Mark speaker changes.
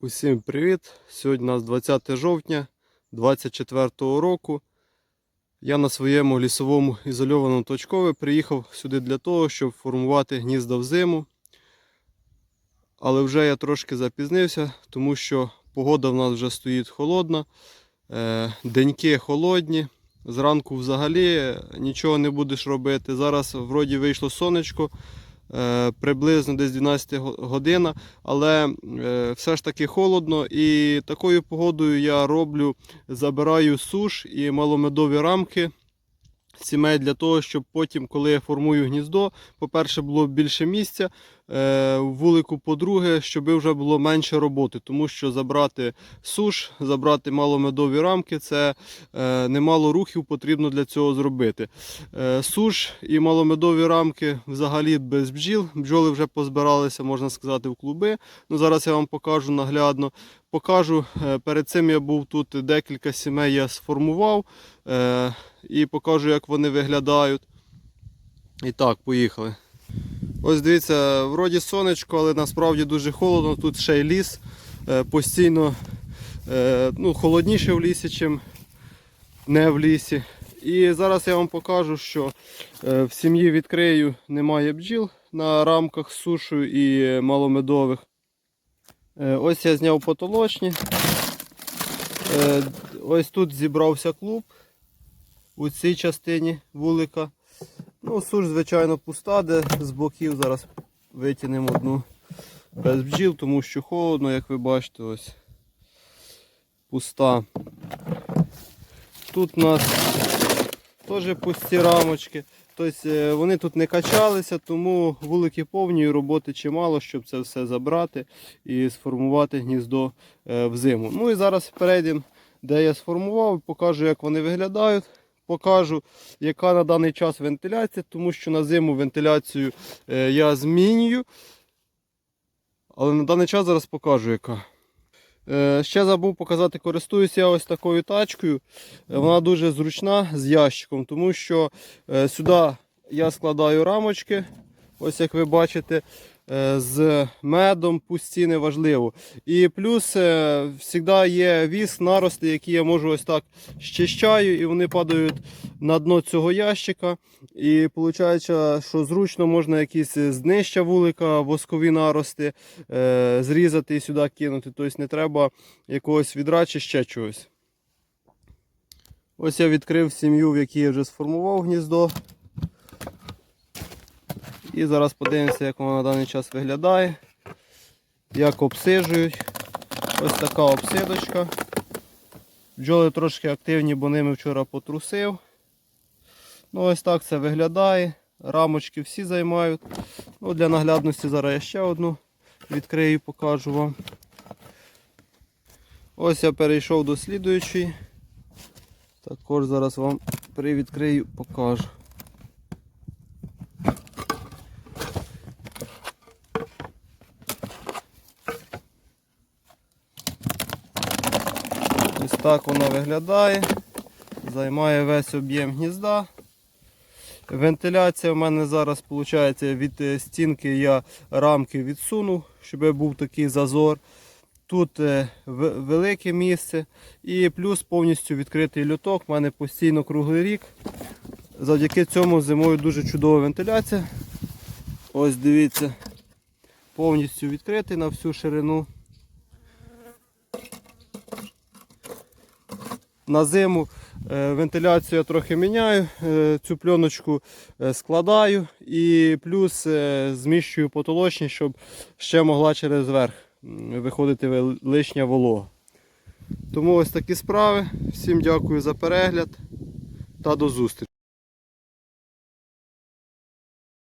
Speaker 1: Усім привіт! Сьогодні у нас 20 жовтня 24 року. Я на своєму лісовому ізольованому точкові приїхав сюди для того, щоб формувати гнізда в зиму. Але вже я трошки запізнився, тому що погода в нас вже стоїть холодна, е, деньки холодні. Зранку взагалі нічого не будеш робити. Зараз вроді вийшло сонечко, е, приблизно десь 12 го- година, але е, все ж таки холодно. І такою погодою я роблю, забираю суш і маломедові рамки сімей для того, щоб потім, коли я формую гніздо, по-перше, було більше місця. е, в Вулику, по-друге, щоб вже було менше роботи, тому що забрати суш, забрати маломедові рамки це е, немало рухів потрібно для цього зробити. Е, Суш і маломедові рамки взагалі без бджіл. Бджоли вже позбиралися, можна сказати, в клуби. Ну, зараз я вам покажу наглядно. Покажу, е, перед цим я був тут декілька сімей я сформував е, і покажу, як вони виглядають. І так, поїхали. Ось дивіться, вроді сонечко, але насправді дуже холодно. Тут ще й ліс. Е, Постійно е, ну, холодніше в лісі, ніж не в лісі. І зараз я вам покажу, що е, в сім'ї відкрию немає бджіл на рамках з сушою і маломедових. Ось я зняв потолочні. Ось тут зібрався клуб у цій частині вулика. Ну, суш, звичайно, пуста, де з боків зараз витягнемо одну без бджіл, тому що холодно, як ви бачите, ось пуста. Тут у нас теж пусті рамочки. Тобто е, вони тут не качалися, тому вулики повні і роботи чимало, щоб це все забрати і сформувати гніздо е, взиму. Ну і зараз перейдемо, де я сформував, покажу, як вони виглядають. Покажу, яка на даний час вентиляція, тому що на зиму вентиляцію е, я змінюю. Але на даний час зараз покажу, яка. Е, Ще забув показати, користуюся я ось такою тачкою. Е, Вона дуже зручна з ящиком, тому що сюди я складаю рамочки, ось як ви бачите, з медом пусті неважливо. І плюс завжди є віз, нарости, які я можу ось так щищаю, і вони падають на дно цього ящика. І виходить, що зручно можна якісь з вулика, воскові нарости е, зрізати і сюди кинути. Тобто не треба якогось відра чи ще чогось. Ось я відкрив сім'ю, в якій я вже сформував гніздо. І зараз подивимося, як вона на даний час виглядає, як обсиджують. Ось така обсидочка. Бджоли трошки активні, бо ними вчора потрусив. Ну Ось так це виглядає. Рамочки всі займають. Ну, Для наглядності зараз я ще одну відкрию покажу вам. Ось я перейшов до слідуючої. Також зараз вам привідкрию, покажу. Ось так вона виглядає. Займає весь об'єм гнізда. Вентиляція в мене зараз виходить від е, стінки я рамки відсунув, щоб був такий зазор. Тут е, велике місце і плюс повністю відкритий люток. У мене постійно круглий рік. Завдяки цьому зимою дуже чудова вентиляція. Ось дивіться, повністю відкритий на всю ширину. На зиму е, вентиляцію я трохи міняю, е, цю пленочку е, складаю і плюс зміщую потолочність, щоб ще могла через верх виходити лишня волога. Тому ось такі справи. Всім дякую за перегляд та до зустрічі.